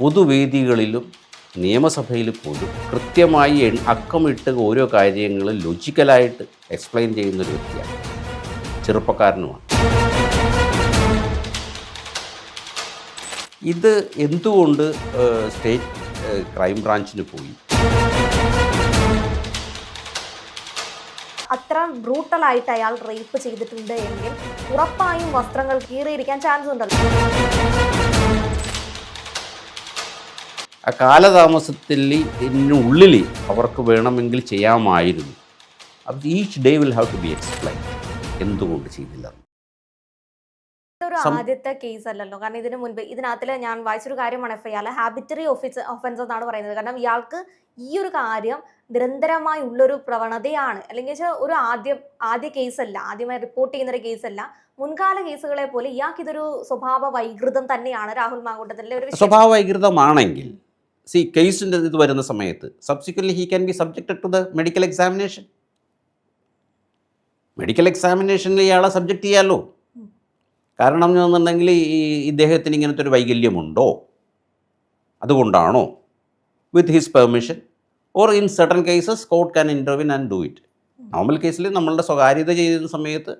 പൊതുവേദികളിലും നിയമസഭയിൽ പോലും കൃത്യമായി അക്കമിട്ട് ഓരോ കാര്യങ്ങളും ലോജിക്കലായിട്ട് എക്സ്പ്ലെയിൻ ചെയ്യുന്ന ഒരു വ്യക്തിയാണ്. ചെറുപ്പക്കാരനുമാണ്. ഇത് എന്തുകൊണ്ട് സ്റ്റേറ്റ് ക്രൈം ബ്രാഞ്ചിന് പോയി? അത്ര ബ്രൂട്ടലായിട്ട് അയാൾ റേപ്പ് ചെയ്തിട്ടുണ്ട് എങ്കിൽ ഉറപ്പായും വസ്ത്രങ്ങൾ കീറിയിരിക്കാൻ ചാൻസ് ഉണ്ടല്ലോ. ആ കാലതാമസത്തിനുള്ളിൽ അവർക്ക് വേണമെങ്കിൽ ചെയ്യാമായിരുന്നു. അപ്പോൾ each day will have to be explain എന്തുകൊണ്ട് ചെയ്തില്ല? ആദ്യത്തെ കേസ് അല്ലല്ലോ. കാരണം ഇതിനു മുൻപ് ഇതിനകത്തിൽ ഞാൻ വായിച്ചൊരു കാര്യമാണ് F I R ഹാബിറ്ററി office offence എന്നാണ് പറയുന്നത്. കാരണം ഇയാൾക്ക് ഈ ഒരു കാര്യം നിരന്തരമായി ഉള്ളൊരു പ്രവണതയാണ്. അല്ലെങ്കിൽ വെച്ചാൽ ഒരു ആദ്യം ആദ്യ കേസല്ല ആദ്യമായി റിപ്പോർട്ട് ചെയ്യുന്ന ഒരു കേസല്ല മുൻകാല കേസുകളെ പോലെ ഇയാൾക്ക് ഇതൊരു സ്വഭാവ വൈകൃതം തന്നെയാണ് രാഹുൽ മാങ്കൂട്ടത്തിന്റെ ഒരു. സ്വഭാവ വൈകൃതമാണെങ്കിൽ സി കേസിന്റെ ഇത് വരുന്ന സമയത്ത് subsequently he can be subjected to the medical examination medical എക്സാമിനേഷനിൽ ഇയാളെ സബ്ജക്റ്റ് ചെയ്യാമല്ലോ കാരണം എന്നുണ്ടെങ്കിൽ ഈ ഇദ്ദേഹത്തിന് ഇങ്ങനത്തെ ഒരു വൈകല്യമുണ്ടോ? അതുകൊണ്ടാണോ? With his permission or in certain cases court can interview and do it normal കേസിൽ നമ്മളുടെ സ്വകാര്യത ചെയ്യുന്ന സമയത്ത്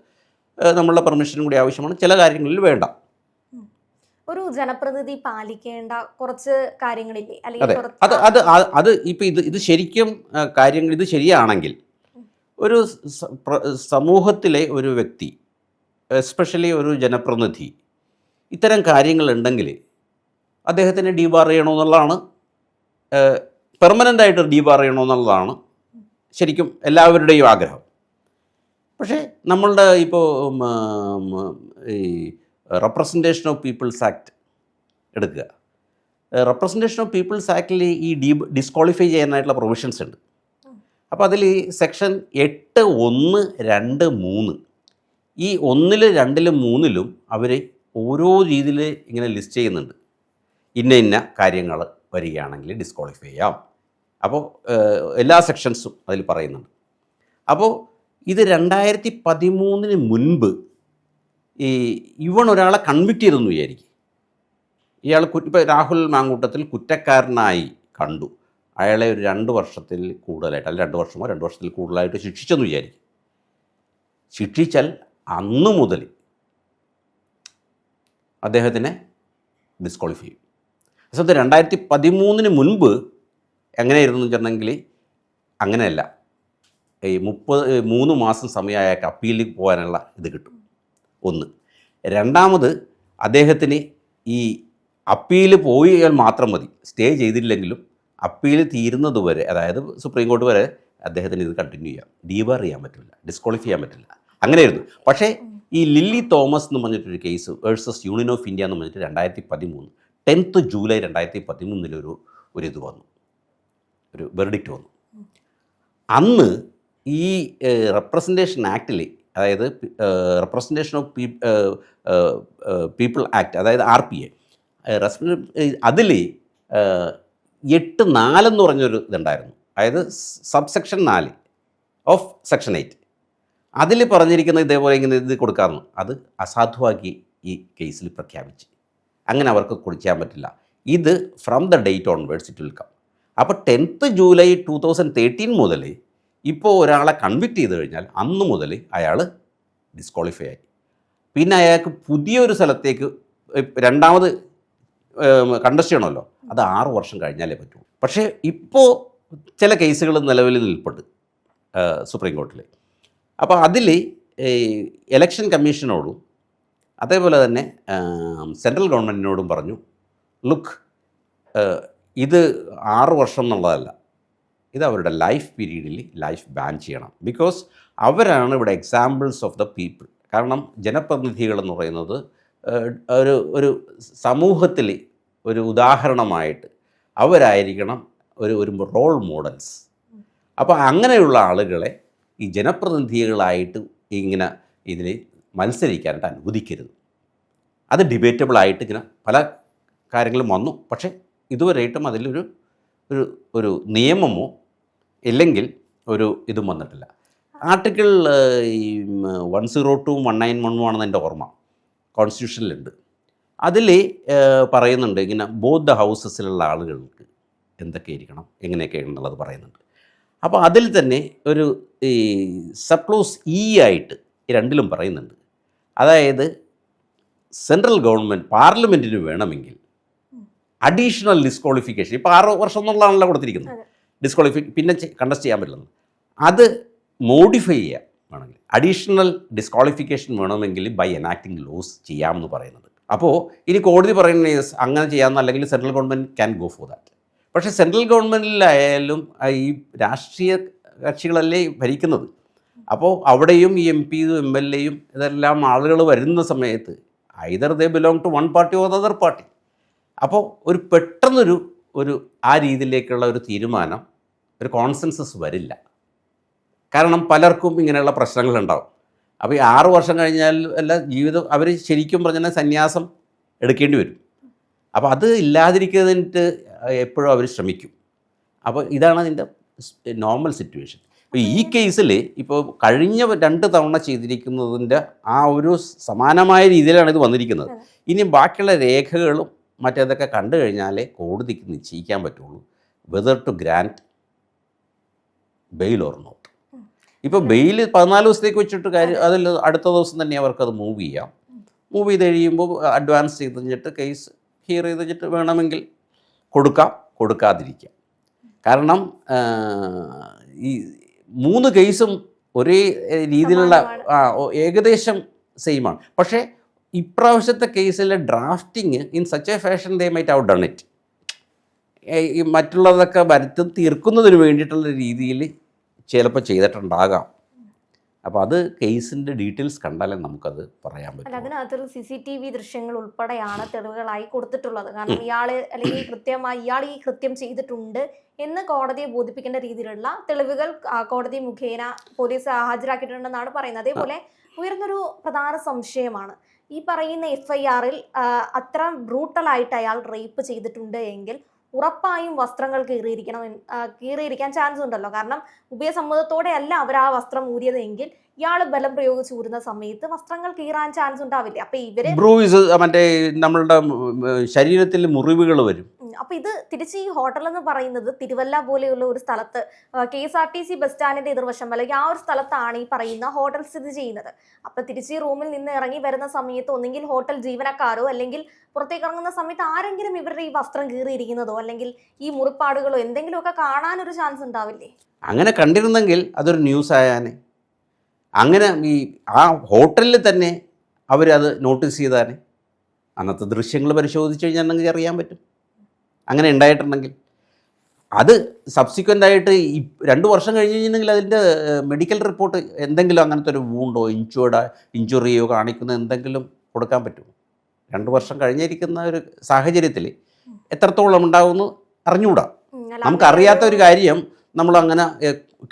നമ്മളുടെ പെർമിഷനും കൂടി ആവശ്യമാണ്. ചില കാര്യങ്ങളിൽ വേണ്ട. ഒരു ജനപ്രതിനിധി പാലിക്കേണ്ട കുറച്ച് കാര്യങ്ങളില്ലേ? അതെ. അല്ലെങ്കിൽ അത് അത് അത് ഇപ്പം ഇത് ഇത് ശരിക്കും കാര്യങ്ങൾ ഇത് ശരിയാണെങ്കിൽ ഒരു സമൂഹത്തിലെ ഒരു വ്യക്തി എസ്പെഷ്യലി ഒരു ജനപ്രതിനിധി ഇത്തരം കാര്യങ്ങൾ കാര്യങ്ങളുണ്ടെങ്കിൽ അദ്ദേഹത്തിന് ഡീബാർ ചെയ്യണമെന്നുള്ളതാണ് പെർമനന്റ് ആയിട്ട് ഡീബാർ ചെയ്യണമെന്നുള്ളതാണ് ശരിക്കും എല്ലാവരുടെയും ആഗ്രഹം. പക്ഷേ നമ്മളുടെ ഇപ്പോൾ ഈ റെപ്രസെന്റേഷൻ ഓഫ് പീപ്പിൾസ് ആക്ട് എടുക്കുക. റെപ്രസെന്റേഷൻ ഓഫ് പീപ്പിൾസ് ആക്ടിൽ ഈ ഡീ ഡിസ്ക്വാളിഫൈ ചെയ്യാനായിട്ടുള്ള പ്രൊവിഷൻസ് ഉണ്ട്. അപ്പോൾ അതിൽ സെക്ഷൻ എട്ട് ഒന്ന് രണ്ട് മൂന്ന് ഈ ഒന്നിൽ രണ്ടിലും മൂന്നിലും അവർ ഓരോ രീതിയിൽ ഇങ്ങനെ ലിസ്റ്റ് ചെയ്യുന്നുണ്ട്. ഇന്ന ഇന്ന കാര്യങ്ങൾ വരികയാണെങ്കിൽ ഡിസ്ക്വാളിഫൈ ചെയ്യാം. അപ്പോൾ എല്ലാ സെക്ഷൻസും അതിൽ പറയുന്നുണ്ട്. അപ്പോൾ ഇത് രണ്ടായിരത്തി പതിമൂന്നിന് മുൻപ് ഈ ഇവൺ ഒരാളെ കൺവിക്റ്റ് ചെയ്തെന്ന് വിചാരിക്കും. ഇയാൾ ഇപ്പോൾ രാഹുൽ മാങ്കൂട്ടത്തിൽ കുറ്റക്കാരനായി കണ്ടു. അയാളെ ഒരു രണ്ട് വർഷത്തിൽ കൂടുതലായിട്ട് അല്ലെങ്കിൽ രണ്ട് വർഷമോ രണ്ട് വർഷത്തിൽ കൂടുതലായിട്ട് ശിക്ഷിച്ചെന്ന് വിചാരിക്കും. ശിക്ഷിച്ചാൽ അന്ന് മുതൽ അദ്ദേഹത്തിനെ ഡിസ്ക്വാളിഫൈ ചെയ്യും. അസത്ത് രണ്ടായിരത്തി പതിമൂന്നിന് മുൻപ് എങ്ങനെയായിരുന്നു എന്ന് വെച്ചിട്ടുണ്ടെങ്കിൽ അങ്ങനെയല്ല. ഈ മുപ്പത് മൂന്ന് മാസം സമയം അയാൾക്ക് അപ്പീലിൽ പോകാനുള്ള ഇത് കിട്ടും. ഒന്ന്. രണ്ടാമത് അദ്ദേഹത്തിന് ഈ അപ്പീൽ പോയാൽ മാത്രം മതി. സ്റ്റേ ചെയ്തില്ലെങ്കിലും അപ്പീൽ തീരുന്നത് വരെ അതായത് സുപ്രീം കോടതി വരെ അദ്ദേഹത്തിന് ഇത് കണ്ടിന്യൂ ചെയ്യാം. ഡീബാർ ചെയ്യാൻ പറ്റില്ല ഡിസ്ക്വാളിഫൈ ചെയ്യാൻ പറ്റില്ല. അങ്ങനെയായിരുന്നു. പക്ഷേ ഈ ലില്ലി തോമസ് എന്ന് പറഞ്ഞിട്ടൊരു case versus Union of India എന്ന് പറഞ്ഞിട്ട് രണ്ടായിരത്തി പതിമൂന്ന് ടെൻത്ത് ജൂലൈ രണ്ടായിരത്തി പതിമൂന്നിലൊരു ഒരു ഇത് വന്നു. ഒരു വെർഡിക്റ്റ് വന്നു. അന്ന് ഈ റെപ്രസെന്റേഷൻ ആക്ടിൽ അതായത് representation of pee people act അതായത് ആർ പി എ അതിൽ എട്ട് നാലെന്ന് പറഞ്ഞൊരു ഇതുണ്ടായിരുന്നു. അതായത് സബ്സെക്ഷൻ നാല് ഓഫ് സെക്ഷൻ എയ്റ്റ് അതിൽ പറഞ്ഞിരിക്കുന്ന ഇതേപോലെ ഇങ്ങനെ ഇത് കൊടുക്കാമെന്ന് അത് അസാധുവാക്കി ഈ കേസിൽ പ്രഖ്യാപിച്ച്. അങ്ങനെ അവർക്ക് കുടിക്കാൻ പറ്റില്ല. ഇത് from the date onwards it will come അപ്പോൾ tenth July two thousand thirteen മുതൽ ഇപ്പോൾ ഒരാളെ കൺവിക്റ്റ് ചെയ്ത് കഴിഞ്ഞാൽ അന്ന് മുതൽ അയാൾ ഡിസ്ക്വാളിഫൈ ആയി. പിന്നെ അയാൾക്ക് പുതിയൊരു സ്ഥലത്തേക്ക് രണ്ടാമത് കണ്ടസ്റ്റ് ചെയ്യണമല്ലോ. അത് ആറ് വർഷം കഴിഞ്ഞാലേ പറ്റൂ. പക്ഷേ ഇപ്പോൾ ചില കേസുകൾ നിലവിൽ നിൽപ്പുണ്ട് സുപ്രീം കോർട്ടിൽ അപ്പോൾ അതിൽ ഇലക്ഷൻ കമ്മീഷനോടും അതേപോലെ തന്നെ സെൻട്രൽ ഗവൺമെന്റിനോടും പറഞ്ഞു ലുക്ക് ഇത് ആറ് വർഷം എന്നുള്ളതല്ല. ഇത് അവരുടെ ലൈഫ് പീരീഡിൽ ലൈഫ് ബാൻ ചെയ്യണം. ബിക്കോസ് അവരാണ് ഇവിടെ എക്സാമ്പിൾസ് ഓഫ് ദ പീപ്പിൾ കാരണം ജനപ്രതിനിധികൾ എന്ന് പറയുന്നത് ഒരു ഒരു സമൂഹത്തിൽ ഒരു ഉദാഹരണമായിട്ട് അവരായിരിക്കണം ഒരു ഒരു റോൾ മോഡൽസ് അപ്പോൾ അങ്ങനെയുള്ള ആളുകളെ ഈ ജനപ്രതിനിധികളായിട്ട് ഇങ്ങനെ ഇതിൽ മത്സരിക്കാനായിട്ട് അനുവദിക്കരുത്. അത് ഡിബേറ്റബിളായിട്ട് ഇങ്ങനെ പല കാര്യങ്ങളും വന്നു. പക്ഷേ ഇതുവരെയായിട്ടും അതിലൊരു ഒരു ഒരു നിയമമോ ഇല്ലെങ്കിൽ ഒരു ഇതും വന്നിട്ടില്ല. ആർട്ടിക്കിൾ ഈ one zero two one nine one ആണെന്ന് എന്റെ ഓർമ്മ. കോൺസ്റ്റിറ്റ്യൂഷനിലുണ്ട്. അതിൽ പറയുന്നുണ്ട് ഇങ്ങനെ ദ ഹൗസസിലുള്ള ആളുകൾക്ക് എന്തൊക്കെ ഇരിക്കണം എങ്ങനെയൊക്കെ എന്നുള്ളത് പറയുന്നുണ്ട്. അപ്പോൾ അതിൽ തന്നെ ഒരു ഈ സപ്ലോസ് ഇ ആയിട്ട് രണ്ടിലും പറയുന്നുണ്ട്. അതായത് സെൻട്രൽ ഗവൺമെന്റ് പാർലമെന്റിന് വേണമെങ്കിൽ അഡീഷണൽ ഡിസ്ക്വാളിഫിക്കേഷൻ ഇപ്പോൾ ആറ് വർഷം എന്നുള്ളതാണല്ലോ കൊടുത്തിരിക്കുന്നത്. ഡിസ്ക്വാളിഫി പിന്നെ കണ്ടസ്റ്റ് ചെയ്യാൻ പറ്റില്ലെന്ന്. അത് മോഡിഫൈ ചെയ്യാം വേണമെങ്കിൽ. അഡീഷണൽ ഡിസ്ക്വാളിഫിക്കേഷൻ വേണമെങ്കിൽ ബൈ എനാക്ടിങ് ലോസ് ചെയ്യാമെന്ന് പറയുന്നത്. അപ്പോൾ ഇനി കോടതി പറയുന്ന അങ്ങനെ ചെയ്യാമെന്ന് അല്ലെങ്കിൽ central government can go for that പക്ഷേ സെൻട്രൽ ഗവൺമെന്റിലായാലും ഈ രാഷ്ട്രീയ കക്ഷികളല്ലേ ഭരിക്കുന്നത്. അപ്പോൾ അവിടെയും ഈ എം പിയും എം എൽ എയും ഇതെല്ലാം ആളുകൾ വരുന്ന സമയത്ത് either they belong to one party or other party അപ്പോൾ ഒരു പെട്ടെന്നൊരു ഒരു ആ രീതിയിലേക്കുള്ള ഒരു തീരുമാനം ഒരു കോൺസെൻസസ് വരില്ല. കാരണം പലർക്കും ഇങ്ങനെയുള്ള പ്രശ്നങ്ങളുണ്ടാവും. അപ്പോൾ ഈ ആറ് വർഷം കഴിഞ്ഞാൽ അല്ല ജീവിതം അവർ ശരിക്കും പറഞ്ഞാൽ സന്യാസം എടുക്കേണ്ടി വരും. അപ്പോൾ അത് ഇല്ലാതിരിക്കുന്നതിന് എപ്പോഴും അവർ ശ്രമിക്കും. അപ്പോൾ ഇതാണ് അതിന്റെ നോർമൽ സിറ്റുവേഷൻ ഇപ്പോൾ ഈ കേസിൽ ഇപ്പോൾ കഴിഞ്ഞ രണ്ട് തവണ ചെയ്തിരിക്കുന്നതിന്റെ ആ ഒരു സമാനമായ രീതിയിലാണ് ഇത് വന്നിരിക്കുന്നത്. ഇനി ബാക്കിയുള്ള രേഖകളും മറ്റേതൊക്കെ കണ്ടു കഴിഞ്ഞാലേ കോടതിക്ക് നിശ്ചയിക്കാൻ പറ്റുള്ളൂ. Whether to grant bail or not ഇപ്പോൾ ബെയിൽ പതിനാല് ദിവസത്തേക്ക് വെച്ചിട്ട് കാര്യം അതിൽ അടുത്ത ദിവസം തന്നെ അവർക്കത് മൂവ് ചെയ്യാം. മൂവ് ചെയ്ത് കഴിയുമ്പോൾ അഡ്വാൻസ് ചെയ്ത് കഴിഞ്ഞിട്ട് കേസ് ഹിയർ ചെയ്ത് കഴിഞ്ഞിട്ട് വേണമെങ്കിൽ കൊടുക്കാം. കൊടുക്കാതിരിക്കാം. കാരണം ഈ മൂന്ന് കേസും ഒരേ രീതിയിലുള്ള ഏകദേശം സെയിമാണ് പക്ഷേ ഇപ്രാവശ്യത്തെ കേസിലെ drafting in such a fashion they might out done it ഈ മറ്റുള്ളതൊക്കെ വരുത്തി തീർക്കുന്നതിന് വേണ്ടിയിട്ടുള്ള രീതിയിൽ ചിലപ്പോൾ ചെയ്തിട്ടുണ്ടാകാം. അപ്പോൾ അത് കേസിന്റെ ഡീറ്റെയിൽസ് കണ്ടാലേ നമുക്കത് പറയാൻ പറ്റും അതിനകത്തൊരു സി സി ടി വി ദൃശ്യങ്ങൾ ഉൾപ്പെടെയാണ് തെളിവുകളായി കൊടുത്തിട്ടുള്ളത്. കാരണം ഇയാൾ അല്ലെങ്കിൽ കൃത്യമായി ഇയാൾ ഈ കൃത്യം ചെയ്തിട്ടുണ്ട് എന്ന് കോടതിയെ ബോധിപ്പിക്കേണ്ട രീതിയിലുള്ള തെളിവുകൾ കോടതി മുഖേന പോലീസ് ഹാജരാക്കിയിട്ടുണ്ടെന്നാണ് പറയുന്നത്. അതേപോലെ ഉയർന്നൊരു പ്രധാന സംശയമാണ്. ഈ പറയുന്ന എഫ് ഐ ആറിൽ അത്ര ബ്രൂട്ടലായിട്ട് അയാൾ റേപ്പ് ചെയ്തിട്ടുണ്ട് എങ്കിൽ ഉറപ്പായും വസ്ത്രങ്ങൾ കീറിയിരിക്കണം കീറിയിരിക്കാൻ ചാൻസ് ഉണ്ടല്ലോ. കാരണം ഉഭയസമ്മതത്തോടെ അല്ല അവർ ആ വസ്ത്രം ഊരിയത് എങ്കിൽ ഇയാൾ ബലം പ്രയോഗിച്ച് ഊരുന്ന സമയത്ത് വസ്ത്രങ്ങൾ കീറാൻ ചാൻസ് ഉണ്ടാവില്ല. അപ്പൊ ഇവർ ബ്രൂയിസ് മറ്റേ നമ്മളുടെ ശരീരത്തിൽ മുറിവുകൾ വരും. അപ്പൊ ഇത് തിരിച്ച് ഈ ഹോട്ടൽ എന്ന് പറയുന്നത് തിരുവല്ല പോലെയുള്ള ഒരു സ്ഥലത്ത് K S R T C bus സ്റ്റാൻഡിന്റെ എതിർവശം അല്ലെങ്കിൽ ആ ഒരു സ്ഥലത്താണ് ഈ പറയുന്ന ഹോട്ടൽ സ്ഥിതി ചെയ്യുന്നത്. അപ്പൊ തിരിച്ച് ഈ റൂമിൽ നിന്ന് ഇറങ്ങി വരുന്ന സമയത്ത് ഒന്നെങ്കിൽ ഹോട്ടൽ ജീവനക്കാരോ അല്ലെങ്കിൽ പുറത്തേക്ക് ഇറങ്ങുന്ന സമയത്ത് ആരെങ്കിലും ഇവരുടെ ഈ വസ്ത്രം കീറിയിരിക്കുന്നതോ അല്ലെങ്കിൽ ഈ മുറിപ്പാടുകളോ എന്തെങ്കിലുമൊക്കെ കാണാനൊരു ചാൻസ് ഉണ്ടാവില്ലേ? അങ്ങനെ കണ്ടിരുന്നെങ്കിൽ അതൊരു ന്യൂസ് ആയാനെ. അങ്ങനെ ഈ ആ ഹോട്ടലിൽ തന്നെ അവരത് നോട്ടീസ് ചെയ്താൽ അന്നത്തെ ദൃശ്യങ്ങൾ പരിശോധിച്ച് കഴിഞ്ഞാൽ നിങ്ങൾക്ക് അറിയാൻ പറ്റും. അങ്ങനെ ഉണ്ടായിട്ടുണ്ടെങ്കിൽ. അത് സബ്സിക്വന്റ് ആയിട്ട് ഈ രണ്ട് വർഷം കഴിഞ്ഞ് കഴിഞ്ഞിട്ടുണ്ടെങ്കിൽ അതിന്റെ മെഡിക്കൽ റിപ്പോർട്ട് എന്തെങ്കിലും അങ്ങനത്തെ ഒരു വൂണ്ടോ ഇഞ്ചുവേഡോ ഇഞ്ചുറിയോ കാണിക്കുന്ന എന്തെങ്കിലും കൊടുക്കാൻ പറ്റുമോ? രണ്ട് വർഷം കഴിഞ്ഞിരിക്കുന്ന ഒരു സാഹചര്യത്തിൽ എത്രത്തോളം ഉണ്ടാവുമെന്ന് അറിഞ്ഞുകൂടാ. നമുക്കറിയാത്ത ഒരു കാര്യം നമ്മൾ അങ്ങനെ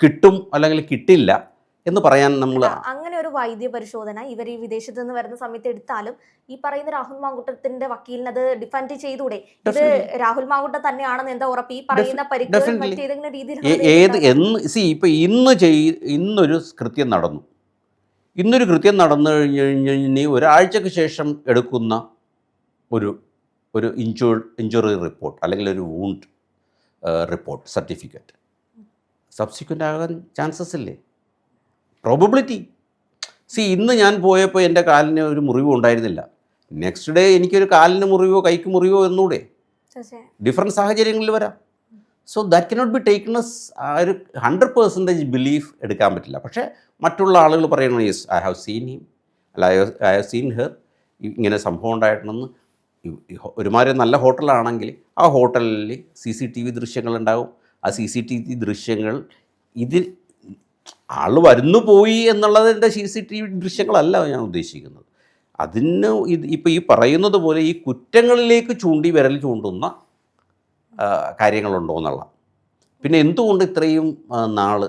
കിട്ടും അല്ലെങ്കിൽ കിട്ടില്ല. എന്ന് പറയാൻ നമ്മൾ അങ്ങനെ ഒരു വൈദ്യ പരിശോധന ഇവർ ഈ വിദേശത്ത് നിന്ന് വരുന്ന സമയത്ത് എടുത്താലും ഈ പറയുന്ന രാഹുൽ മാങ്കുട്ടത്തിന്റെ വക്കീലിന് അത് ഡിഫൻഡ് ചെയ്തൂടെ? ഇത് രാഹുൽ മാങ്കുട്ടം തന്നെയാണെന്ന് എന്താ ഉറപ്പ്? ഈ പറയുന്ന. മറ്റേതെങ്കിലും രീതിയിൽ ഏത് എന്ന് സി ഇപ്പൊ ഇന്ന് ചെയ് ഇന്നൊരു കൃത്യം നടന്നു. ഇന്നൊരു കൃത്യം നടന്നു കഴിഞ്ഞു കഴിഞ്ഞ് ഒരാഴ്ചക്ക് ശേഷം എടുക്കുന്ന ഒരു ഒരു ഇഞ്ചു ഇഞ്ചുറി റിപ്പോർട്ട് അല്ലെങ്കിൽ ഒരു വൂണ്ട് റിപ്പോർട്ട് സർട്ടിഫിക്കറ്റ്. സബ്സിക്വന്റ് ആകാൻ ചാൻസസ് ഇല്ലേ? പ്രോബബിലിറ്റി സി ഇന്ന് ഞാൻ പോയപ്പോൾ എന്റെ കാലിന് ഒരു മുറിവ് ഉണ്ടായിരുന്നില്ല. നെക്സ്റ്റ് ഡേ എനിക്കൊരു കാലിന് മുറിവോ കൈക്ക് മുറിവോ എന്നൂടെ? ഡിഫറെന്റ് സാഹചര്യങ്ങളിൽ വരാം. So that cannot be taken as ആ ഒരു ഹൺഡ്രഡ് പെർസെന്റേജ് ബിലീഫ് എടുക്കാൻ പറ്റില്ല. പക്ഷേ മറ്റുള്ള ആളുകൾ പറയണം yes I have seen him അല്ല ഐ ഹാവ് സീൻ ഹെർ ഇങ്ങനെ സംഭവം ഉണ്ടായിട്ടുണ്ടെന്ന്. ഒരുമാതിരി നല്ല ഹോട്ടലാണെങ്കിൽ ആ ഹോട്ടലിൽ സി സി ടി വി ദൃശ്യങ്ങളുണ്ടാവും ആ സി സി ടി വി ദൃശ്യങ്ങൾ ഇതിൽ ആൾ വരുന്നു പോയി എന്നുള്ളതിന്റെ സി സി ടി വി ദൃശ്യങ്ങളല്ല ഞാൻ ഉദ്ദേശിക്കുന്നത്. അതിന് ഇത് ഇപ്പോൾ ഈ പറയുന്നത് പോലെ ഈ കുറ്റങ്ങളിലേക്ക് ചൂണ്ടി വിരൽ ചൂണ്ടുന്ന കാര്യങ്ങളുണ്ടോ എന്നുള്ള. പിന്നെ എന്തുകൊണ്ട് ഇത്രയും നാൾ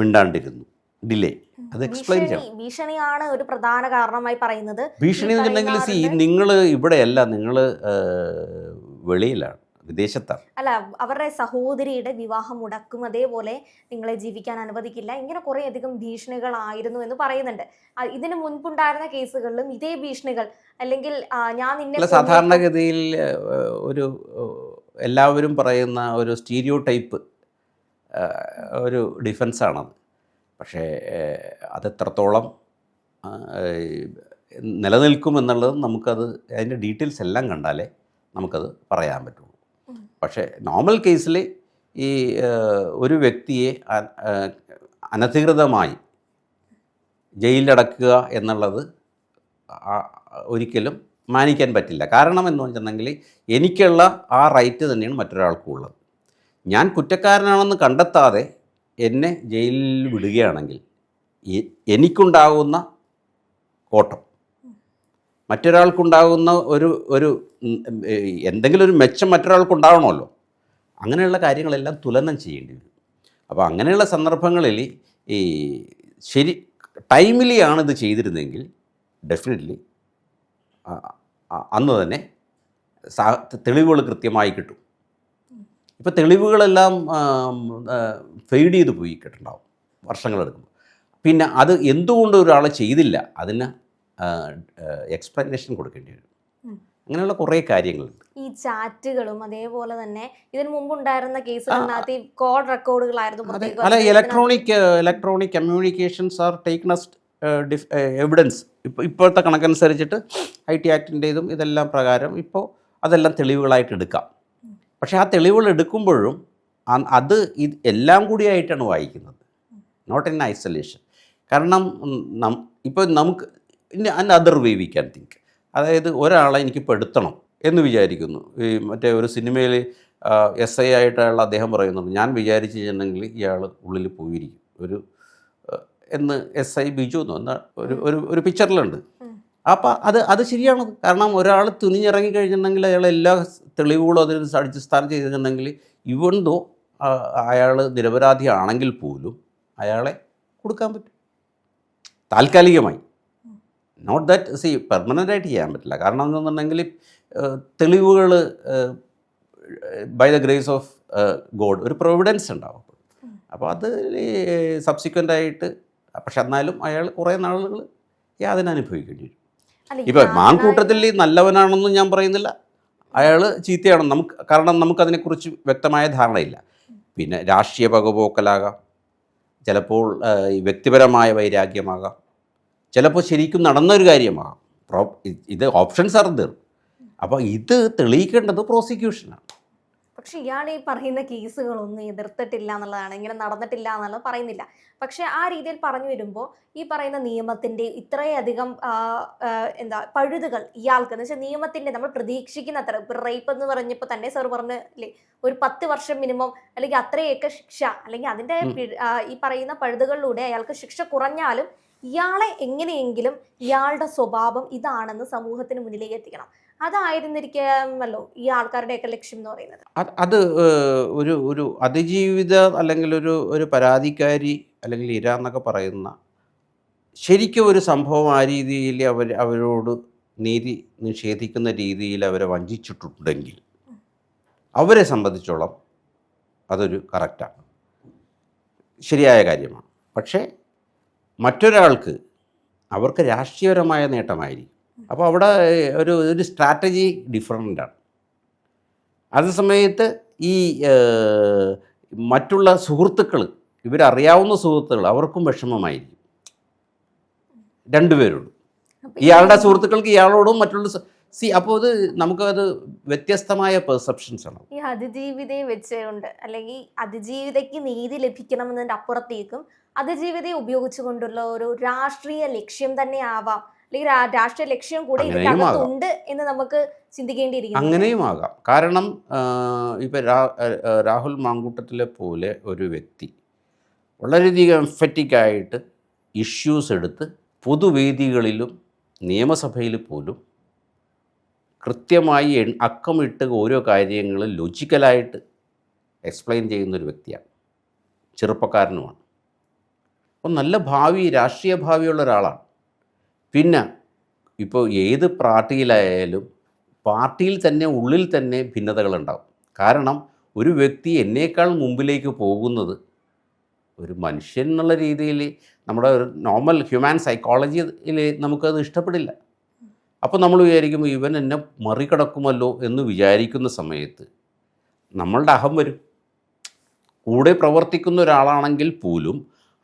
മിണ്ടാണ്ടിരുന്നു? ഡിലേ. അത് എക്സ്പ്ലെയിൻ ചെയ്യണം ഭീഷണിയാണ് ഒരു പ്രധാന കാരണമായി പറയുന്നത്. ഭീഷണി എന്ന് എന്നുണ്ടെങ്കിൽ സി നിങ്ങൾ ഇവിടെയല്ല നിങ്ങൾ വെളിയിലാണ്. വിദേശത്താണ്. അല്ല അവരുടെ സഹോദരിയുടെ വിവാഹം മുടക്കും. അതേപോലെ നിങ്ങളെ ജീവിക്കാൻ അനുവദിക്കില്ല. ഇങ്ങനെ കുറേ അധികം ഭീഷണികളായിരുന്നു എന്ന് പറയുന്നുണ്ട്. ഇതിനു മുൻപുണ്ടായിരുന്ന കേസുകളിലും ഇതേ ഭീഷണികൾ. അല്ലെങ്കിൽ ഞാൻ നിന്നെ സാധാരണഗതിയിൽ ഒരു എല്ലാവരും പറയുന്ന ഒരു സ്റ്റീരിയോ ടൈപ്പ് ഒരു ഡിഫൻസാണത്. പക്ഷേ അതെത്രത്തോളം നിലനിൽക്കും എന്നുള്ളത് നമുക്കത് അതിന്റെ ഡീറ്റെയിൽസ് എല്ലാം കണ്ടാലേ നമുക്കത് പറയാൻ പറ്റുള്ളൂ. പക്ഷേ നോർമൽ കേസിൽ ഈ ഒരു വ്യക്തിയെ അനധികൃതമായി ജയിലിലടക്കുക എന്നുള്ളത് ഒരിക്കലും മാനിക്കാൻ പറ്റില്ല. കാരണം എന്ന് വെച്ചിട്ടുണ്ടെങ്കിൽ എനിക്കുള്ള ആ റൈറ്റ് തന്നെയാണ് മറ്റൊരാൾക്കും ഉള്ളത്. ഞാൻ കുറ്റക്കാരനാണെന്ന് കണ്ടെത്താതെ എന്നെ ജയിലിൽ വിടുകയാണെങ്കിൽ എനിക്കുണ്ടാകുന്ന കോട്ടം മറ്റൊരാൾക്കുണ്ടാകുന്ന ഒരു ഒരു എന്തെങ്കിലും ഒരു മെച്ചം മറ്റൊരാൾക്കുണ്ടാവണമല്ലോ. അങ്ങനെയുള്ള കാര്യങ്ങളെല്ലാം തുലനം ചെയ്യേണ്ടി വരും. അപ്പോൾ അങ്ങനെയുള്ള സന്ദർഭങ്ങളിൽ ഈ ശരി ടൈമിലി ആണിത് ചെയ്തിരുന്നെങ്കിൽ ഡെഫിനറ്റ്ലി അന്ന് തന്നെ സാ തെളിവുകൾ കൃത്യമായി കിട്ടും. ഇപ്പോൾ തെളിവുകളെല്ലാം ഫെയ്ഡ് ചെയ്ത് പോയി കിട്ടുണ്ടാവും വർഷങ്ങളെടുക്കുമ്പോൾ. പിന്നെ അത് എന്തുകൊണ്ട് ഒരാൾ ചെയ്തില്ല അതിന് എക്സ്പ്ലനേഷൻ കൊടുക്കേണ്ടി വരും. അങ്ങനെയുള്ള കുറേ കാര്യങ്ങളുണ്ട് ഈ ചാറ്റുകളും അതേപോലെ തന്നെ ഇതിനു മുമ്പുണ്ടായിരുന്ന കേസുകളിനകത്ത് ഈ കോൾ റെക്കോർഡുകളായിരുന്നു അല്ല electronic electronic communications are taken as evidence ഇപ്പോൾ ഇപ്പോഴത്തെ കണക്കനുസരിച്ചിട്ട് ഐ ടി ആക്ടിന്റെതും ഇതെല്ലാം പ്രകാരം ഇപ്പോൾ അതെല്ലാം തെളിവുകളായിട്ട് എടുക്കാം. പക്ഷേ ആ തെളിവുകൾ എടുക്കുമ്പോഴും അത് ഇത് എല്ലാം കൂടിയായിട്ടാണ് വായിക്കുന്നത്. നോട്ട് ഇൻ ഐസൊലേഷൻ കാരണം ഇപ്പോൾ നമുക്ക് in other way we can think അതായത് ഒരാളെ എനിക്ക് പെടുത്തണം എന്ന് വിചാരിക്കുന്നു. ഈ മറ്റേ ഒരു സിനിമയിൽ എസ് ഐ ആയിട്ടുള്ള അദ്ദേഹം പറയുന്നത് ഞാൻ വിചാരിച്ചു വിചാരിച്ചിട്ടുണ്ടെങ്കിൽ ഇയാൾ ഉള്ളിൽ പോയിരിക്കും. ഒരു എന്ന് എസ് ഐ ബിജു എന്ന് എന്നാ ഒരു ഒരു ഒരു പിക്ചറിലുണ്ട് അപ്പോൾ അപ്പം അത് അത് ശരിയാണ്. കാരണം ഒരാൾ തുനിഞ്ഞിറങ്ങി കഴിഞ്ഞിട്ടുണ്ടെങ്കിൽ അയാൾ എല്ലാ തെളിവുകളും അതിന് അടിസ്ഥാനം ചെയ്തിട്ടുണ്ടെങ്കിൽ ഇവൻ ദോ അയാൾ നിരപരാധിയാണെങ്കിൽ പോലും അയാളെ കൊടുക്കാൻ പറ്റും. താൽക്കാലികമായി. നോട്ട് ദാറ്റ് സി പെർമനന്റ് ആയിട്ട് ചെയ്യാൻ പറ്റില്ല. കാരണം എന്നുണ്ടെങ്കിൽ തെളിവുകൾ by the grace of God ഒരു പ്രൊവിഡൻസ് ഉണ്ടാവും. അപ്പോൾ അത് സബ്സിക്വന്റ് ആയിട്ട് പക്ഷെ എന്നാലും അയാൾ കുറേ നാളുകൾ യാതന അനുഭവിക്കേണ്ടി വരും. അല്ല, ഈ ഇപ്പം ആൾക്കാര് മാങ്കൂട്ടത്തിൽ നല്ലവനാണെന്നും ഞാൻ പറയുന്നില്ല. അയാൾ ചീത്തയാണെന്ന് നമുക്ക് കാരണം നമുക്കതിനെക്കുറിച്ച് വ്യക്തമായ ധാരണയില്ല. പിന്നെ രാഷ്ട്രീയ പകപോക്കലാകാം ചിലപ്പോൾ വ്യക്തിപരമായ വൈരാഗ്യമാകാം. ചിലപ്പോൾ ശരിക്കും നടന്നൊരു കാര്യമാണ് പ്രോ ഇത് ഓപ്ഷൻസ് ആർ ദർ. അപ്പോൾ ഇത് തെളിയിക്കേണ്ടത് പ്രോസിക്യൂഷനാണ്. പക്ഷെ ഇയാൾ ഈ പറയുന്ന കേസുകളൊന്നും എതിർത്തിട്ടില്ല എന്നുള്ളതാണ്. ഇങ്ങനെ നടന്നിട്ടില്ല എന്നുള്ളത് പറയുന്നില്ല. പക്ഷെ ആ രീതിയിൽ പറഞ്ഞു വരുമ്പോൾ ഈ പറയുന്ന നിയമത്തിന്റെ ഇത്രയധികം എന്താ പഴുതുകൾ ഇയാൾക്ക് എന്ന് വെച്ചാൽ നിയമത്തിന്റെ നമ്മൾ പ്രതീക്ഷിക്കുന്ന അത്ര റേപ്പ് എന്ന് പറഞ്ഞപ്പോൾ തന്നെ സാർ പറഞ്ഞു അല്ലേ ഒരു പത്ത് വർഷം മിനിമം അല്ലെങ്കിൽ അത്രയൊക്കെ ശിക്ഷ അല്ലെങ്കിൽ ആ, ഈ പറയുന്ന പഴുതുകളിലൂടെ അയാൾക്ക് ശിക്ഷ കുറഞ്ഞാലും ഇയാളെ എങ്ങനെയെങ്കിലും ഇയാളുടെ സ്വഭാവം ഇതാണെന്ന് സമൂഹത്തിന് മുന്നിലേക്ക് എത്തിക്കണം. അതായിരുന്നിരിക്കാമല്ലോ ഈ ആൾക്കാരുടെയൊക്കെ ലക്ഷ്യം എന്ന് പറയുന്നത്. അത് ഒരു ഒരു അതിജീവിത അല്ലെങ്കിൽ ഒരു ഒരു പരാതിക്കാരി അല്ലെങ്കിൽ ഇര എന്നൊക്കെ പറയുന്ന ശരിക്കും ഒരു സംഭവം ആ രീതിയിൽ അവർ അവരോട് നീതി നിഷേധിക്കുന്ന രീതിയിൽ അവരെ വഞ്ചിച്ചിട്ടുണ്ടെങ്കിൽ അവരെ സംബന്ധിച്ചോളം അതൊരു കറക്റ്റാണ് ശരിയായ കാര്യമാണ്. പക്ഷേ മറ്റൊരാൾക്ക് അവർക്ക് രാഷ്ട്രീയപരമായ നേട്ടമായിരിക്കും. അപ്പോൾ അവിടെ ഒരു ഒരു സ്ട്രാറ്റജി ഡിഫറന്റാണ്. അതേ സമയത്ത് ഈ മറ്റുള്ള സുഹൃത്തുക്കൾ ഇവരറിയാവുന്ന സുഹൃത്തുക്കൾ അവർക്കും വിഷമമായിരിക്കും. രണ്ടുപേരോടും. ഇയാളുടെ സുഹൃത്തുക്കൾക്ക് ഇയാളോടും മറ്റുള്ള സി അപ്പോൾ അത് നമുക്കത് വ്യത്യസ്തമായ പെർസെപ്ഷൻസ് ആണ്. ഈ അതിജീവിതയെ വെച്ചുകൊണ്ട് അല്ലെങ്കിൽ അതിജീവിതയ്ക്ക് നീതി ലഭിക്കണമെന്നതിന്റെ അപ്പുറത്തേക്കും അതിജീവിതയെ ഉപയോഗിച്ചുകൊണ്ടുള്ള ഒരു രാഷ്ട്രീയ ലക്ഷ്യം തന്നെ ആവാം അല്ലെങ്കിൽ രാഷ്ട്രീയ ലക്ഷ്യം കൂടെ ഉണ്ട് ഇതിനകത്തുണ്ട് എന്ന് നമുക്ക് ചിന്തിക്കേണ്ടിയിരിക്കുന്നു. അങ്ങനെയും ആകാം. കാരണം ഇപ്പം രാഹുൽ മാങ്കൂട്ടത്തിലെ പോലെ ഒരു വ്യക്തി വളരെയധികം എംഫറ്റിക്കായിട്ട് ഇഷ്യൂസ് എടുത്ത് പൊതുവേദികളിലും നിയമസഭയിൽ പോലും കൃത്യമായി അക്കമിട്ട് ഓരോ കാര്യങ്ങളും ലോജിക്കലായിട്ട് എക്സ്പ്ലെയിൻ ചെയ്യുന്നൊരു വ്യക്തിയാണ്. ചെറുപ്പക്കാരനുമാണ്. അപ്പോൾ നല്ല ഭാവി രാഷ്ട്രീയ ഭാവിയുള്ള ഒരാളാണ്. പിന്നെ ഇപ്പോൾ ഏത് പാർട്ടിയിലായാലും പാർട്ടിയിൽ തന്നെ ഉള്ളിൽ തന്നെ ഭിന്നതകളുണ്ടാവും. കാരണം ഒരു വ്യക്തി എന്നേക്കാൾ മുമ്പിലേക്ക് പോകുന്നത് ഒരു മനുഷ്യൻ എന്നുള്ള രീതിയിൽ നമ്മുടെ ഒരു നോർമൽ ഹ്യൂമൻ സൈക്കോളജിയിൽ നമുക്കത് ഇഷ്ടപ്പെടില്ല. അപ്പോൾ നമ്മൾ വിചാരിക്കും ഇവൻ എന്നെ മറികടക്കുമല്ലോ എന്ന് വിചാരിക്കുന്ന സമയത്ത് നമ്മളുടെ അഹം വരും. കൂടെ പ്രവർത്തിക്കുന്ന ഒരാളാണെങ്കിൽ പോലും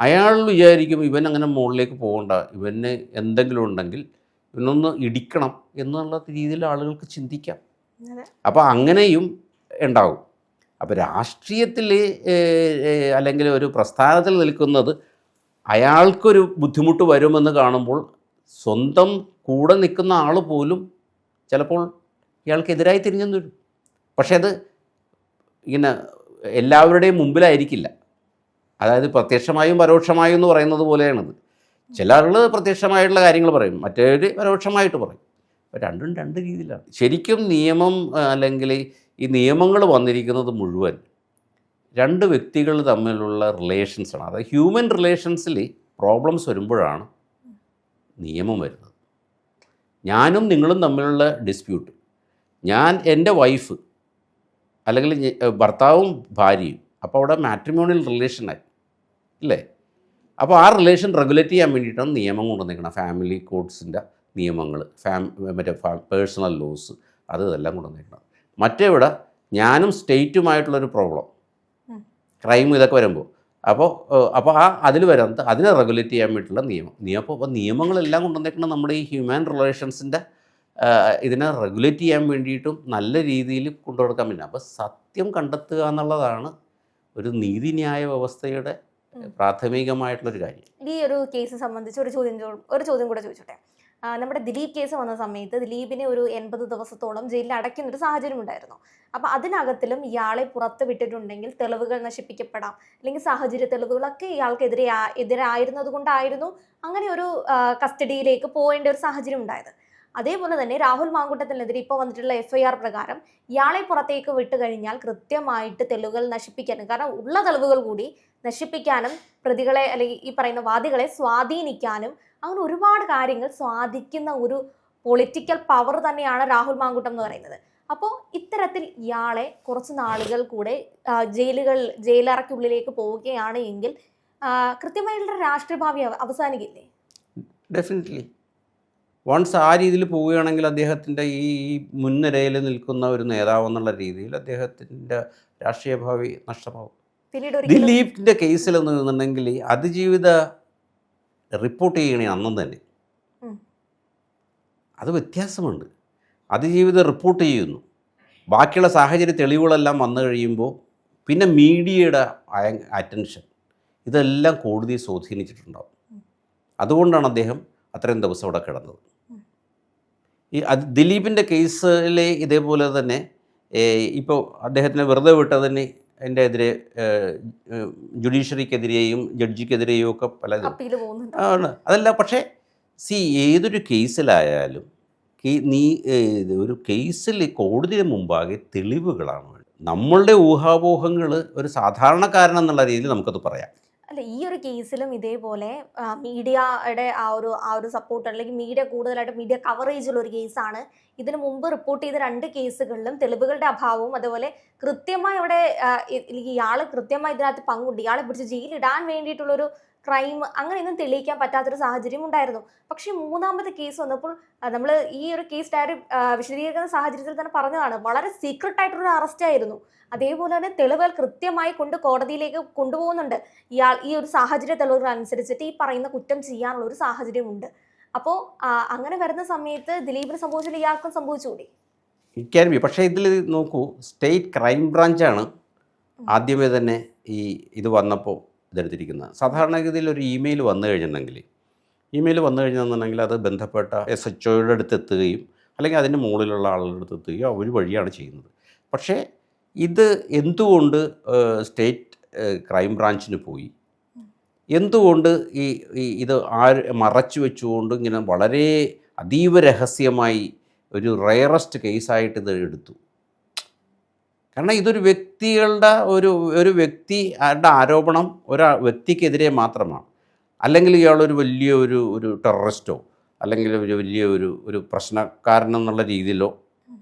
അയാൾ വിചാരിക്കും ഇവൻ അങ്ങനെ മുകളിലേക്ക് പോകണ്ട. ഇവന് എന്തെങ്കിലും ഉണ്ടെങ്കിൽ ഇവനൊന്ന് ഇടിക്കണം എന്നുള്ള രീതിയിൽ ആളുകൾക്ക് ചിന്തിക്കാം. അപ്പോൾ അങ്ങനെയും ഉണ്ടാവും. അപ്പോൾ രാഷ്ട്രീയത്തിൽ അല്ലെങ്കിൽ ഒരു പ്രസ്ഥാനത്തിൽ നിൽക്കുന്നത് അയാൾക്കൊരു ബുദ്ധിമുട്ട് വരുമെന്ന് കാണുമ്പോൾ സ്വന്തം കൂടെ നിൽക്കുന്ന ആൾ പോലും ചിലപ്പോൾ ഇയാൾക്കെതിരായി തിരിഞ്ഞെന്ന് വരും. പക്ഷേ അത് ഇങ്ങനെ എല്ലാവരുടെയും മുമ്പിലായിരിക്കില്ല. അതായത് പ്രത്യക്ഷമായും പരോക്ഷമായും എന്ന് പറയുന്നത് പോലെയാണിത്. ചില ആളുകൾ പ്രത്യക്ഷമായിട്ടുള്ള കാര്യങ്ങൾ പറയും മറ്റേവർ പരോക്ഷമായിട്ട് പറയും. അപ്പോൾ രണ്ടും രണ്ട് രീതിയിലാണ്. ശരിക്കും നിയമം അല്ലെങ്കിൽ ഈ നിയമങ്ങൾ വന്നിരിക്കുന്നത് മുഴുവൻ രണ്ട് വ്യക്തികൾ തമ്മിലുള്ള റിലേഷൻസാണ് അതായത് ഹ്യൂമൻ റിലേഷൻസിൽ പ്രോബ്ലംസ് വരുമ്പോഴാണ് നിയമം വരുന്നത്. ഞാനും നിങ്ങളും തമ്മിലുള്ള ഡിസ്പ്യൂട്ട് ഞാൻ എന്റെ വൈഫ് അല്ലെങ്കിൽ ഭർത്താവും ഭാര്യയും അപ്പോൾ അവിടെ മാട്രിമോണിയൽ റിലേഷനായി ഇല്ലേ? അപ്പോൾ ആ റിലേഷൻ റെഗുലേറ്റ് ചെയ്യാൻ വേണ്ടിയിട്ടാണ് നിയമം കൊണ്ടുവന്നിരിക്കണം ഫാമിലി കോഡ്സിന്റെ നിയമങ്ങൾ ഫാം മറ്റേ പേഴ്സണൽ ലോസ് അത് ഇതെല്ലാം കൊണ്ടുവന്നിരിക്കണം മറ്റേവിടെ ഞാനും സ്റ്റേറ്റുമായിട്ടുള്ളൊരു പ്രോബ്ലം ക്രൈം ഇതൊക്കെ വരുമ്പോൾ അപ്പോൾ അപ്പോൾ ആ അതിൽ വരാൻ അതിനെ റെഗുലേറ്റ് ചെയ്യാൻ വേണ്ടിയിട്ടുള്ള നിയമം. നിയമം അപ്പോൾ നിയമങ്ങളെല്ലാം കൊണ്ടുവന്നേക്കണം നമ്മുടെ ഈ ഹ്യൂമൻ റിലേഷൻസിന്റെ ഇതിനെ റെഗുലേറ്റ് ചെയ്യാൻ വേണ്ടിയിട്ടും നല്ല രീതിയിൽ കൊണ്ടുകൊടുക്കാൻ പറ്റില്ല അപ്പോൾ സത്യം കണ്ടെത്തുക എന്നുള്ളതാണ് ഒരു നീതിന്യായ വ്യവസ്ഥയുടെ. പ്രാഥമികമായിട്ടുള്ളൊരു കാര്യം. ഈ ഒരു കേസ് സംബന്ധിച്ച് ഒരു ചോദ്യം ഒരു ചോദ്യം കൂടെ ചോദിച്ചോട്ടെ. നമ്മുടെ ദിലീപ് കേസ് വന്ന സമയത്ത് ദിലീപിനെ ഒരു എൺപത് ദിവസത്തോളം ജയിലിൽ അടയ്ക്കുന്ന ഒരു സാഹചര്യം ഉണ്ടായിരുന്നു. അപ്പൊ അതിനകത്തിലും ഇയാളെ പുറത്ത് വിട്ടിട്ടുണ്ടെങ്കിൽ തെളിവുകൾ നശിപ്പിക്കപ്പെടാം. അല്ലെങ്കിൽ സാഹചര്യ തെളിവുകളൊക്കെ ഇയാൾക്കെതിരെ എതിരായിരുന്നത് കൊണ്ടായിരുന്നു അങ്ങനെ ഒരു കസ്റ്റഡിയിലേക്ക് പോകേണ്ട ഒരു സാഹചര്യം ഉണ്ടായത്. അതേപോലെ തന്നെ രാഹുൽ മാങ്കുട്ടത്തിനെതിരെ ഇപ്പോൾ വന്നിട്ടുള്ള എഫ്ഐആർ പ്രകാരം ഇയാളെ പുറത്തേക്ക് വിട്ടു കഴിഞ്ഞാൽ കൃത്യമായിട്ട് തെളിവുകൾ നശിപ്പിക്കാനും കാരണം ഉള്ള തെളിവുകൾ കൂടി നശിപ്പിക്കാനും പ്രതികളെ അല്ലെങ്കിൽ ഈ പറയുന്ന വാദികളെ സ്വാധീനിക്കാനും അങ്ങനെ ഒരുപാട് കാര്യങ്ങൾ സ്വാധിക്കുന്ന ഒരു പൊളിറ്റിക്കൽ പവർ തന്നെയാണ് രാഹുൽ മാങ്കുട്ടം എന്ന് പറയുന്നത്. അപ്പോൾ ഇത്തരത്തിൽ ഇയാളെ കുറച്ച് നാളുകൾ കൂടെ ജയിലുകൾ ജയിലറയ്ക്കുള്ളിലേക്ക് പോവുകയാണ് എങ്കിൽ കൃത്യമായിട്ടുള്ള രാഷ്ട്രീയ ഭാവി അവസാനിക്കില്ലേ? ഡെഫിനറ്റ്ലി വൺസ് ആ രീതിയിൽ പോവുകയാണെങ്കിൽ അദ്ദേഹത്തിന്റെ ഈ മുൻനിരയിൽ നിൽക്കുന്ന ഒരു നേതാവ് എന്നുള്ള രീതിയിൽ അദ്ദേഹത്തിന്റെ രാഷ്ട്രീയ ഭാവി നഷ്ടമാവും. ദിലീപിന്റെ കേസിൽ എന്ന് നിന്നുണ്ടെങ്കിൽ അതിജീവിത റിപ്പോർട്ട് ചെയ്യണേ അന്നും തന്നെ അത് വ്യത്യാസമുണ്ട്. അതിജീവിത റിപ്പോർട്ട് ചെയ്യുന്നു. ബാക്കിയുള്ള സാഹചര്യ തെളിവുകളെല്ലാം വന്നു കഴിയുമ്പോൾ പിന്നെ മീഡിയയുടെ അറ്റൻഷൻ ഇതെല്ലാം കോടതിയെ സ്വാധീനിച്ചിട്ടുണ്ടാവും. അതുകൊണ്ടാണ് അദ്ദേഹം അത്രയും ദിവസം അവിടെ കിടന്നത്. ഈ അത് ദിലീപിന്റെ കേസിൽ ഇതേപോലെ തന്നെ ഇപ്പോൾ അദ്ദേഹത്തിനെ വെറുതെ വിട്ടതിന് എന്റെ എതിരെ ജുഡീഷ്യറിക്കെതിരെയും ജഡ്ജിക്കെതിരെയും ഒക്കെ പല ആണ് അതല്ല പക്ഷേ സി ഏതൊരു കേസിലായാലും നീ ഒരു കേസിൽ കോടതിയുടെ മുമ്പാകെ തെളിവുകളാണ് നമ്മളുടെ ഊഹാപോഹങ്ങൾ ഒരു സാധാരണക്കാരൻ എന്നുള്ള രീതിയിൽ നമുക്കത് പറയാം. അല്ല ഈ ഒരു കേസിലും ഇതേപോലെ മീഡിയയുടെ ആ ഒരു ആ ഒരു സപ്പോർട്ട് അല്ലെങ്കിൽ മീഡിയ കൂടുതലായിട്ട് മീഡിയ കവറേജുള്ള ഒരു കേസാണ്. ഇതിനു മുമ്പ് റിപ്പോർട്ട് ചെയ്ത രണ്ട് കേസുകളിലും തെളിവുകളുടെ അഭാവവും അതുപോലെ കൃത്യമായി അവിടെ ഇയാൾ കൃത്യമായി ഇതിനകത്ത് പങ്കുണ്ട്. ഇയാളെ പിടിച്ച് ജയിലിടാൻ വേണ്ടിയിട്ടുള്ളൊരു ക്രൈം അങ്ങനെയൊന്നും തെളിയിക്കാൻ പറ്റാത്തൊരു സാഹചര്യം ഉണ്ടായിരുന്നു. പക്ഷേ മൂന്നാമത്തെ കേസ് വന്നപ്പോൾ നമ്മൾ ഈ ഒരു കേസ് ഡയറി വിശദീകരിക്കുന്ന സാഹചര്യത്തിൽ തന്നെ പറഞ്ഞതാണ്. വളരെ സീക്രട്ട് ആയിട്ടുള്ള അറസ്റ്റ് ആയിരുന്നു. അതേപോലെ തന്നെ തെളിവുകൾ കൃത്യമായി കൊണ്ട് കോടതിയിലേക്ക് കൊണ്ടുപോകുന്നുണ്ട്. ഇയാൾ ഈ ഒരു സാഹചര്യ തെളിവുകൾ അനുസരിച്ചിട്ട് ഈ പറയുന്ന കുറ്റം ചെയ്യാനുള്ള ഒരു സാഹചര്യമുണ്ട്. അപ്പോൾ അങ്ങനെ വരുന്ന സമയത്ത് ദിലീപിന് സംഭവിച്ചില്ല ഇയാൾക്കും സംഭവിച്ചുകൂടി? പക്ഷേ ഇതിൽ നോക്കൂ സ്റ്റേറ്റ് ക്രൈം ബ്രാഞ്ചാണ് ആദ്യമേ തന്നെ ഈ ഇത് വന്നപ്പോൾ ഇതെടുത്തിരിക്കുന്നത്. സാധാരണഗതിയിൽ ഒരു ഇമെയിൽ വന്നു കഴിഞ്ഞിട്ടുണ്ടെങ്കിൽ ഇമെയിൽ വന്നു കഴിഞ്ഞെന്നുണ്ടെങ്കിൽ അത് ബന്ധപ്പെട്ട എസ് എച്ച് ഒയുടെ അടുത്ത് എത്തുകയും അല്ലെങ്കിൽ അതിന്റെ മുകളിലുള്ള ആളുടെ അടുത്ത് എത്തുകയോ അവർ വഴിയാണ് ചെയ്യുന്നത്. പക്ഷേ ഇത് എന്തുകൊണ്ട് സ്റ്റേറ്റ് ക്രൈം ബ്രാഞ്ചിന് പോയി? എന്തുകൊണ്ട് ഈ ഇത് ആര് മറച്ചു വെച്ചുകൊണ്ട് ഇങ്ങനെ വളരെ അതീവ രഹസ്യമായി ഒരു റയറസ്റ്റ് കേസായിട്ട് ഇത് എടുത്തു? കാരണം ഇതൊരു വ്യക്തികളുടെ ഒരു ഒരു വ്യക്തി വ്യക്തിയുടെ ആരോപണം ഒരാ വ്യക്തിക്കെതിരെ മാത്രമാണ്. അല്ലെങ്കിൽ ഇയാളൊരു വലിയ ഒരു ഒരു ടെററിസ്റ്റോ അല്ലെങ്കിൽ ഒരു വലിയ ഒരു ഒരു പ്രശ്നക്കാരനെന്നുള്ള രീതിയിലോ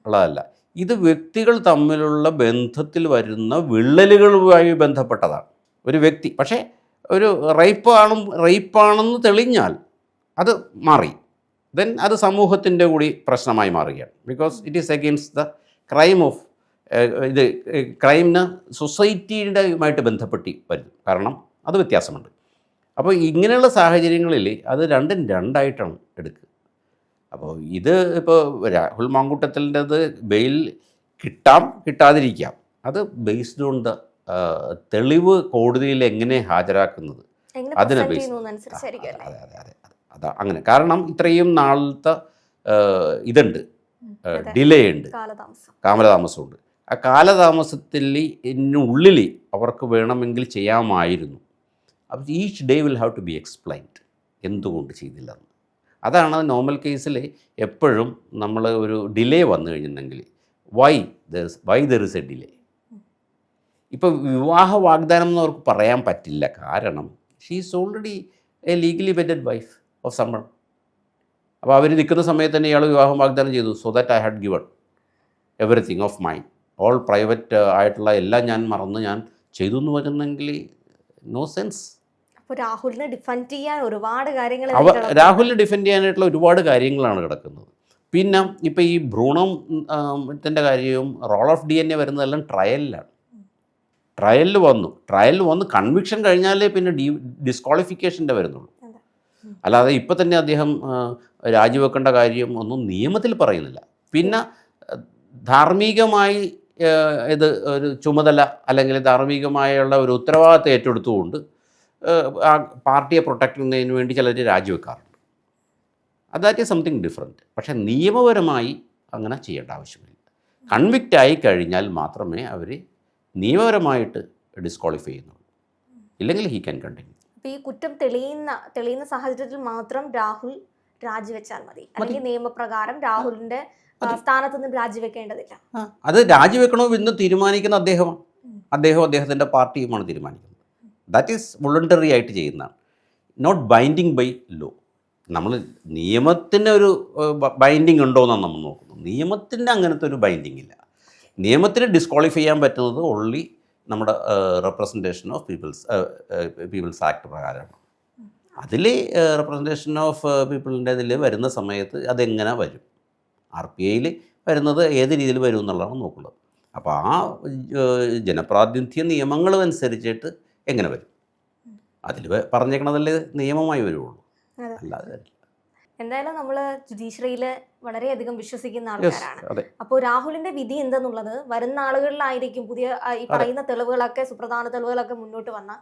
ഉള്ളതല്ല. ഇത് വ്യക്തികൾ തമ്മിലുള്ള ബന്ധത്തിൽ വരുന്ന വിള്ളലുകളുമായി ബന്ധപ്പെട്ടതാണ്. ഒരു വ്യക്തി പക്ഷേ ഒരു റേപ്പാണ് റേപ്പാണെന്ന് തെളിഞ്ഞാൽ അത് മാറി. ദെൻ അത് സമൂഹത്തിന്റെ കൂടി പ്രശ്നമായി മാറുകയാണ്. Because it is against the crime of ഇത് ക്രൈമിന് സൊസൈറ്റിയുടെയുമായിട്ട് ബന്ധപ്പെട്ടി വരും. കാരണം അത് വ്യത്യാസമുണ്ട്. അപ്പോൾ ഇങ്ങനെയുള്ള സാഹചര്യങ്ങളിൽ അത് രണ്ടും രണ്ടായിട്ടാണ് എടുക്കുക. അപ്പോൾ ഇത് ഇപ്പോൾ രാഹുൽ മാങ്കൂട്ടത്തിന്റെത് ബെയിൽ കിട്ടാം കിട്ടാതിരിക്കാം. അത് ബേസ്ഡ് ഓൺ ദ തെളിവ് കോടതിയിൽ എങ്ങനെ ഹാജരാക്കുന്നത്. അതിനെ അല്ലേ? അതെ അതെ അതെ അതെ അങ്ങനെ. കാരണം ഇത്രയും നാളത്തെ ഇതുണ്ട്. ഡിലേ ഉണ്ട്. കാലതാമസം. കാലതാമസമുണ്ട് ആ കാലതാമസത്തിനുള്ളിൽ അവർക്ക് വേണമെങ്കിൽ ചെയ്യാമായിരുന്നു. അപ്പോൾ each day will have to be explained എന്തുകൊണ്ട് ചെയ്തില്ലെന്ന്. അതാണ് നോർമൽ കേസിൽ എപ്പോഴും നമ്മൾ ഒരു ഡിലേ വന്നു കഴിഞ്ഞിട്ടുണ്ടെങ്കിൽ whether whether is a delay ഇപ്പോൾ വിവാഹ വാഗ്ദാനം എന്ന് അവർക്ക് പറയാൻ പറ്റില്ല. കാരണം she is already a legally wedded wife of someone അപ്പോൾ അവർ നിൽക്കുന്ന സമയത്ത് തന്നെ ഇയാൾ വിവാഹം വാഗ്ദാനം ചെയ്തു. So that I had given everything of my all private ആയിട്ടുള്ള എല്ലാം ഞാൻ മറന്ന് ഞാൻ ചെയ്തു എന്ന് പറഞ്ഞെങ്കിൽ നോ സെൻസ് രാഹുലിനെ ഡിഫെൻഡ് ചെയ്യാൻ ഒരുപാട് കാര്യങ്ങൾ രാഹുലിനെ ഡിഫെൻഡ് ചെയ്യാനായിട്ടുള്ള ഒരുപാട് കാര്യങ്ങളാണ് കിടക്കുന്നത്. പിന്നെ ഇപ്പം ഈ ഭ്രൂണം കാര്യവും role of D N A വരുന്നതെല്ലാം ട്രയലിലാണ് ട്രയലിൽ വന്നു. ട്രയലിൽ വന്ന് കൺവിക്ഷൻ കഴിഞ്ഞാലേ പിന്നെ ഡി ഡിസ്ക്വാളിഫിക്കേഷന്റെ വരുന്നുള്ളൂ. അല്ലാതെ ഇപ്പം തന്നെ അദ്ദേഹം രാജിവെക്കേണ്ട കാര്യം ഒന്നും നിയമത്തിൽ പറയുന്നില്ല. പിന്നെ ധാർമ്മികമായി ഇത് ഒരു ചുമതല അല്ലെങ്കിൽ ധാർമ്മികമായുള്ള ഒരു ഉത്തരവാദിത്തം ഏറ്റെടുത്തുകൊണ്ട് ആ, പാർട്ടിയെ പ്രൊട്ടക്ട് ചെയ്യുന്നതിന് വേണ്ടി ചിലർ രാജിവെക്കാറുണ്ട്. ദാറ്റ് ഈസ് സംതിങ് ഡിഫറെന്റ് പക്ഷേ നിയമപരമായി അങ്ങനെ ചെയ്യേണ്ട ആവശ്യമില്ല. കൺവിക്റ്റ് ആയി കഴിഞ്ഞാൽ മാത്രമേ അവർ നിയമപരമായിട്ട് ഡിസ്ക്വാളിഫൈ ചെയ്യുന്നുള്ളൂ. ഇല്ലെങ്കിൽ ഹി ക്യാൻ കണ്ടിന്യൂ അപ്പോൾ ഈ കുറ്റം തെളിയുന്ന തെളിയുന്ന സാഹചര്യത്തിൽ മാത്രം രാഹുൽ രാജിവെച്ചാൽ മതി. അല്ലെങ്കിൽ നിയമപ്രകാരം രാഹുലിന്റെ ആ, സ്ഥാനത്ത് നിന്നും രാജിവെക്കേണ്ടതില്ല. അത് രാജിവെക്കണോ എന്ന് തീരുമാനിക്കുന്ന അദ്ദേഹമാണ് അദ്ദേഹം അദ്ദേഹത്തിന്റെ പാർട്ടിയുമാണ് തീരുമാനിക്കുന്നത്. ദാറ്റ് ഈസ് വോളണ്ടറി ആയിട്ട് ചെയ്യുന്നതാണ്. നോട്ട് ബൈൻഡിങ് ബൈ ലോ നമ്മൾ നിയമത്തിന് ഒരു ബൈൻഡിങ് ഉണ്ടോ എന്നാണ് നമ്മൾ നോക്കുന്നത്. നിയമത്തിന്റെ അങ്ങനത്തെ ഒരു ബൈൻഡിങ് ഇല്ല. നിയമത്തിന് ഡിസ്ക്വാളിഫൈ ചെയ്യാൻ പറ്റുന്നത് ഓൺലി നമ്മുടെ representation of peoples peoples act പ്രകാരമാണ്. അതിൽ റെപ്രസെന്റേഷൻ ഓഫ് പീപ്പിളിന്റെ ഇതിൽ വരുന്ന സമയത്ത് അതെങ്ങനെ വരും? ആർ പി ഐയിൽ വരുന്നത് ഏത് രീതിയിൽ വരും എന്നുള്ളതാണ് നോക്കുന്നത്. അപ്പോൾ ആ ജനപ്രാതിനിധ്യ നിയമങ്ങളും അനുസരിച്ചിട്ട് എങ്ങനെ വരും? അതിൽ പറഞ്ഞേക്കണതല്ലേ നിയമമായി വരുള്ളൂ. അല്ലാതെ വരില്ല. എന്തായാലും നമ്മൾ ജുഡീഷ്യറിയിൽ വളരെയധികം വിശ്വസിക്കുന്ന ആളുകളാണ് ആൾക്കാരാണ്. അപ്പോൾ രാഹുലിന്റെ വിധി എന്തെന്നുള്ളത് വരുന്ന ആളുകളിലായിരിക്കും. പുതിയ ഈ പറയുന്ന തെളിവുകളൊക്കെ സുപ്രധാന തെളിവുകളൊക്കെ മുന്നോട്ട് വന്ന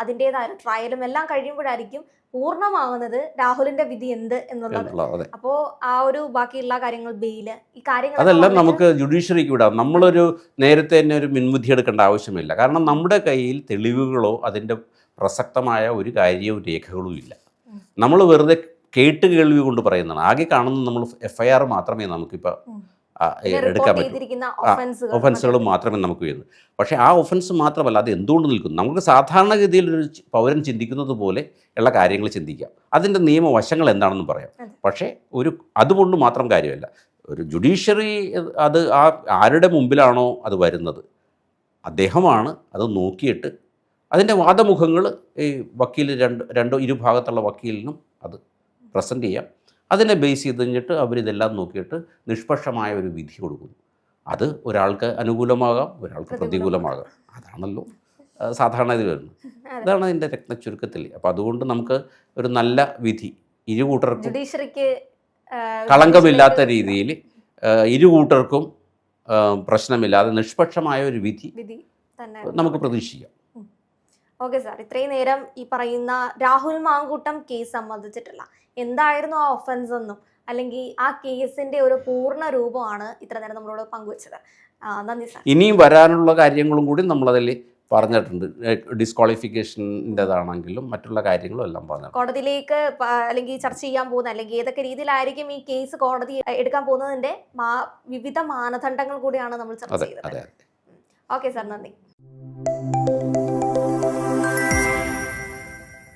അതിന്റെതായ ട്രയലും എല്ലാം കഴിയുമ്പോഴായിരിക്കും പൂർണമാവുന്നത് രാഹുലിന്റെ വിധി എന്ത് എന്നുള്ളത്. അപ്പോ ആ ഒരു ബാക്കിയുള്ള കാര്യങ്ങൾ ബെയിൽ ഈ കാര്യങ്ങൾ അതെല്ലാം നമുക്ക് ജുഡീഷ്യറിക്ക് വിടാം. നമ്മളൊരു നേരത്തെ തന്നെ ഒരു മുൻവിധി എടുക്കേണ്ട ആവശ്യമില്ല. കാരണം നമ്മുടെ കയ്യിൽ തെളിവുകളോ അതിന്റെ പ്രസക്തമായ ഒരു കാര്യവും രേഖകളും ഇല്ല. നമ്മൾ വെറുതെ കേട്ട് കേൾവി കൊണ്ട് പറയുന്നതാണ്. ആകെ കാണുന്നത് നമ്മൾ എഫ്ഐആർ ഐ ആർ മാത്രമേ നമുക്കിപ്പോൾ എടുക്കാൻ പറ്റും. ഒഫൻസുകൾ മാത്രമേ നമുക്ക് വരുന്നു പക്ഷേ ആ ഒഫൻസ് മാത്രമല്ല അത് എന്തുകൊണ്ട് നിൽക്കുന്നു? നമുക്ക് സാധാരണഗതിയിൽ ഒരു പൗരൻ ചിന്തിക്കുന്നത് പോലെ ഉള്ള കാര്യങ്ങൾ ചിന്തിക്കാം. അതിന്റെ നിയമവശങ്ങൾ എന്താണെന്ന് പറയാം. പക്ഷേ ഒരു അതുകൊണ്ട് മാത്രം കാര്യമല്ല. ഒരു ജുഡീഷ്യറി അത് ആ ആരുടെ മുമ്പിലാണോ അത് വരുന്നത്? അദ്ദേഹമാണ് അത് നോക്കിയിട്ട് അതിന്റെ വാദമുഖങ്ങൾ ഈ വക്കീൽ രണ്ട് രണ്ടോ ഇരുഭാഗത്തുള്ള വക്കീലിനും അത് പ്രസന്റ് ചെയ്യാം. അതിനെ ബേസ് ചെയ്ത് കഴിഞ്ഞിട്ട് അവരിതെല്ലാം നോക്കിയിട്ട് നിഷ്പക്ഷമായ ഒരു വിധി കൊടുക്കുന്നു. അത് ഒരാൾക്ക് അനുകൂലമാകാം ഒരാൾക്ക് പ്രതികൂലമാകാം. അതാണല്ലോ സാധാരണ ഇത് വരുന്നത്. അതാണ് അതിന്റെ രത്നച്ചുരുക്കത്തിൽ അപ്പം അതുകൊണ്ട് നമുക്ക് ഒരു നല്ല വിധി ഇരു കൂട്ടർക്കും കളങ്കമില്ലാത്ത രീതിയിൽ ഇരു കൂട്ടർക്കും പ്രശ്നമില്ലാതെ നിഷ്പക്ഷമായ ഒരു വിധി നമുക്ക് പ്രതീക്ഷിക്കാം. ഓക്കെ സാർ ഇത്രയും നേരം ഈ പറയുന്ന രാഹുൽ മാങ്കൂട്ടം കേസ് സംബന്ധിച്ചിട്ടുള്ള എന്തായിരുന്നു ആ ഒഫൻസ് എന്നും? അല്ലെങ്കിൽ ആ കേസിന്റെ ഒരു പൂർണ രൂപമാണ് ഇത്ര നേരം നമ്മളോട് പങ്കുവച്ചത്. നന്ദി സാർ. ഇനിയും വരാനുള്ള കാര്യങ്ങളും കൂടി നമ്മളതിൽ പറഞ്ഞിട്ടുണ്ട്. ഡിസ്ക്വാളിഫിക്കേഷന്റെതാണെങ്കിലും മറ്റുള്ള കാര്യങ്ങളും എല്ലാം പറഞ്ഞു കോടതിയിലേക്ക് അല്ലെങ്കിൽ ചർച്ച ചെയ്യാൻ പോകുന്ന അല്ലെങ്കിൽ ഏതൊക്കെ രീതിയിലായിരിക്കും ഈ കേസ് കോടതി എടുക്കാൻ പോകുന്നതിന്റെ മാ- വിവിധ മാനദണ്ഡങ്ങൾ കൂടിയാണ് നമ്മൾ ചർച്ച ചെയ്തത്. ഓക്കെ സാർ നന്ദി.